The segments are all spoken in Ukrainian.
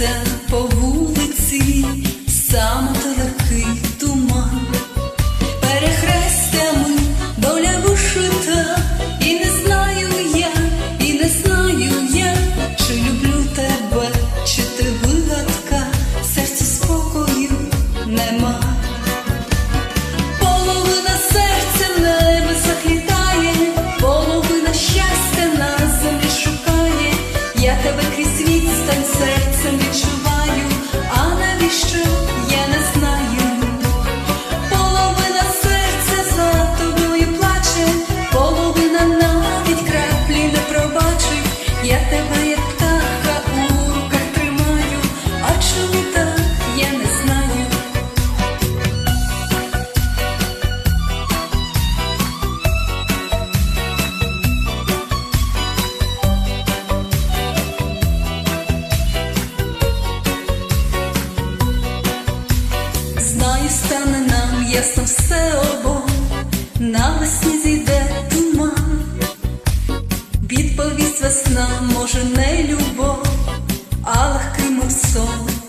несеться по вулиці. стане нам ясно все обо, навесні зійде туман, відповість весна, може, не любов, а легким сон.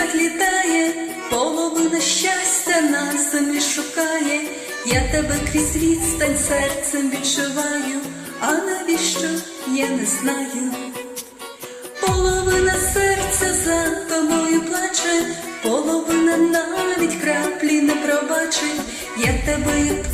заглітає, половина щастя нас не шукає, я тебе крізь відстань серцем відчуваю, а навіщо я не знаю? Половина серця за тобою плаче, половина навіть краплі не пробачить, я тебе як